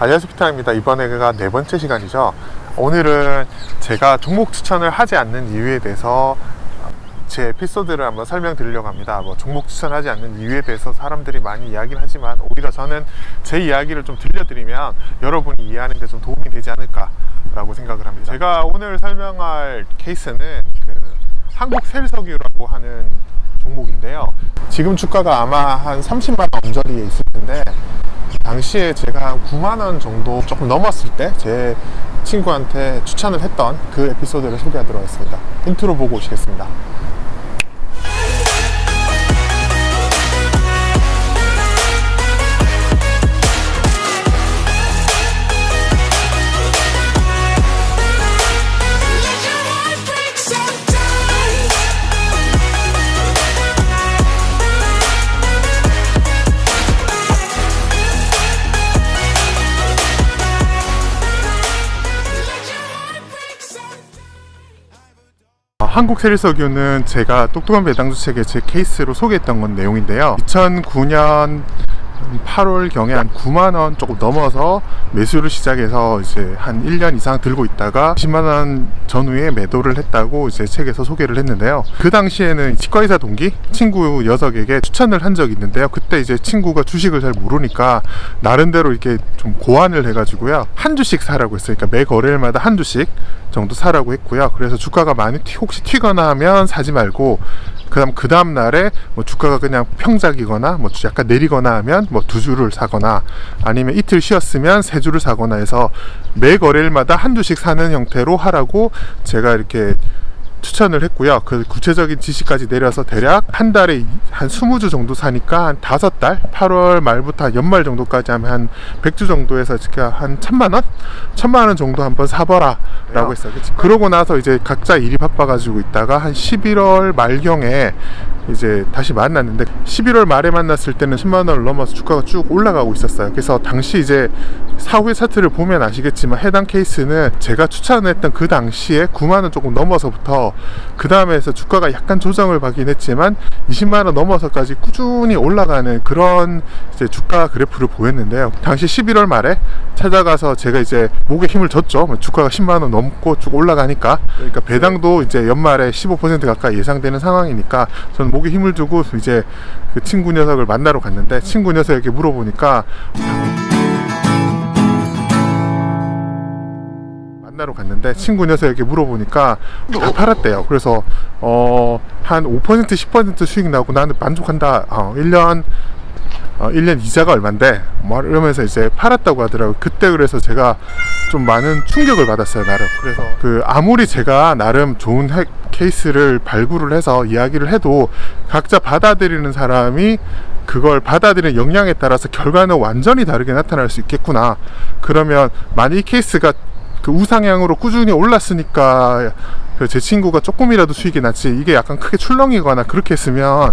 안녕하세요 피타입니다. 이번에가 네 번째 시간이죠. 오늘은 제가 종목 추천을 하지 않는 이유에 대해서 제 에피소드를 한번 설명드리려고 합니다. 뭐 종목 추천하지 않는 이유에 대해서 사람들이 많이 이야기를 하지만 오히려 저는 제 이야기를 좀 들려드리면 여러분이 이해하는 데 좀 도움이 되지 않을까라고 생각을 합니다. 제가 오늘 설명할 케이스는 그 한국 셀석유라고 하는 종목인데요. 지금 주가가 아마 한 30만 원 언저리에 있을 텐데 당시에 제가 한 9만 원 정도 조금 넘었을 때 제 친구한테 추천을 했던 그 에피소드를 소개하도록 하겠습니다. 인트로 보고 오시겠습니다. 한국 세리석유는 제가 똑똑한 배당주 책에 제 케이스로 소개했던 건 내용인데요. 2009년 8월 경에 한 9만 원 조금 넘어서 매수를 시작해서 이제 한 1년 이상 들고 있다가 10만 원 전후에 매도를 했다고 이제 책에서 소개를 했는데요. 그 당시에는 치과의사 동기 친구 녀석에게 추천을 한 적이 있는데요. 그때 이제 친구가 주식을 잘 모르니까 나름대로 이렇게 좀 고안을 해가지고요. 한 주씩 사라고 했어요. 그러니까 매 거래일마다 한 주씩 정도 사라고 했고요. 그래서 주가가 많이 튀, 혹시 튀거나 하면 사지 말고 그다음 그 다음 날에 뭐 주가가 그냥 평작이거나 뭐 약간 내리거나 하면 뭐 두 주를 사거나 아니면 이틀 쉬었으면 세 주를 사거나 해서 매 거래일마다 한 주씩 사는 형태로 하라고 제가 이렇게 추천을 했고요. 그 구체적인 지시까지 내려서 대략 한 달에 한 20주 정도 사니까 한 다섯 달, 8월 말부터 한 연말 정도까지 하면 한 100주 정도에서 지금 한 천만 원? 천만 원 정도 한번 사봐라 라고 했어요. 그러고 나서 이제 각자 일이 바빠가지고 있다가 한 11월 말경에 이제 다시 만났는데 11월 말에 만났을 때는 10만 원을 넘어서 주가가 쭉 올라가고 있었어요. 그래서 당시 이제 사후의 차트를 보면 아시겠지만 해당 케이스는 제가 추천했던 그 당시에 9만 원 조금 넘어서부터 그 다음에서 주가가 약간 조정을 받긴 했지만 20만 원 넘어서까지 꾸준히 올라가는 그런 이제 주가 그래프를 보였는데요. 당시 11월 말에 찾아가서 제가 이제 목에 힘을 줬죠. 뭐 주가가 10만 원 넘고 쭉 올라가니까 그러니까 배당도 이제 연말에 15% 가까이 예상되는 상황이니까 저는 목에 힘을 주고 이제 그 친구 녀석을 만나러 갔는데 친구 녀석에게 물어보니까 만나러 갔는데 친구 녀석에게 물어보니까 다 팔았대요. 그래서 어, 한 5% 10% 수익 나고 나는 만족한다. 어, 1년 어, 1년 이자가 얼만데 뭐 이러면서 이제 팔았다고 하더라고요. 그때 그래서 제가 좀 많은 충격을 받았어요, 나름. 그래서 그 아무리 제가 나름 좋은 핵 케이스를 발굴을 해서 이야기를 해도 각자 받아들이는 사람이 그걸 받아들이는 역량에 따라서 결과는 완전히 다르게 나타날 수 있겠구나. 그러면 만약 이 케이스가 그 우상향으로 꾸준히 올랐으니까 그제 친구가 조금이라도 수익이 났지 이게 약간 크게 출렁이거나 그렇게 했으면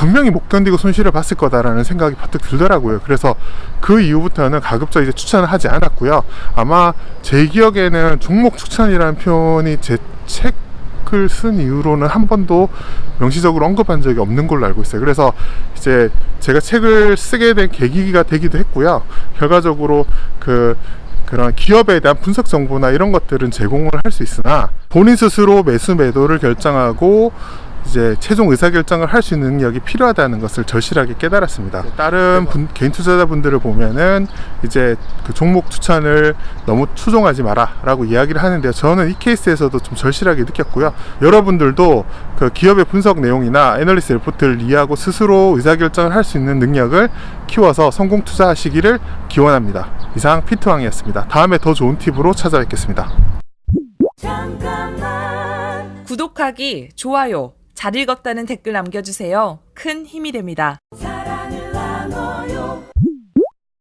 분명히 못 견디고 손실을 봤을 거다라는 생각이 퍼뜩 들더라고요. 그래서 그 이후부터는 가급적 이제 추천을 하지 않았고요. 아마 제 기억에는 종목 추천이라는 표현이 제 책을 쓴 이후로는 한 번도 명시적으로 언급한 적이 없는 걸로 알고 있어요. 그래서 이제 제가 책을 쓰게 된 계기가 되기도 했고요. 결과적으로 그 그런 기업에 대한 분석 정보나 이런 것들은 제공을 할 수 있으나 본인 스스로 매수 매도를 결정하고 이제 최종 의사 결정을 할 수 있는 능력이 필요하다는 것을 절실하게 깨달았습니다. 다른 분, 개인 투자자분들을 보면은 이제 그 종목 추천을 너무 추종하지 마라라고 이야기를 하는데요. 저는 이 케이스에서도 좀 절실하게 느꼈고요. 여러분들도 그 기업의 분석 내용이나 애널리스 레포트를 이해하고 스스로 의사 결정을 할 수 있는 능력을 키워서 성공 투자하시기를 기원합니다. 이상 피트왕이었습니다. 다음에 더 좋은 팁으로 찾아뵙겠습니다. 구독하기, 좋아요, 잘 읽었다는 댓글 남겨주세요. 큰 힘이 됩니다.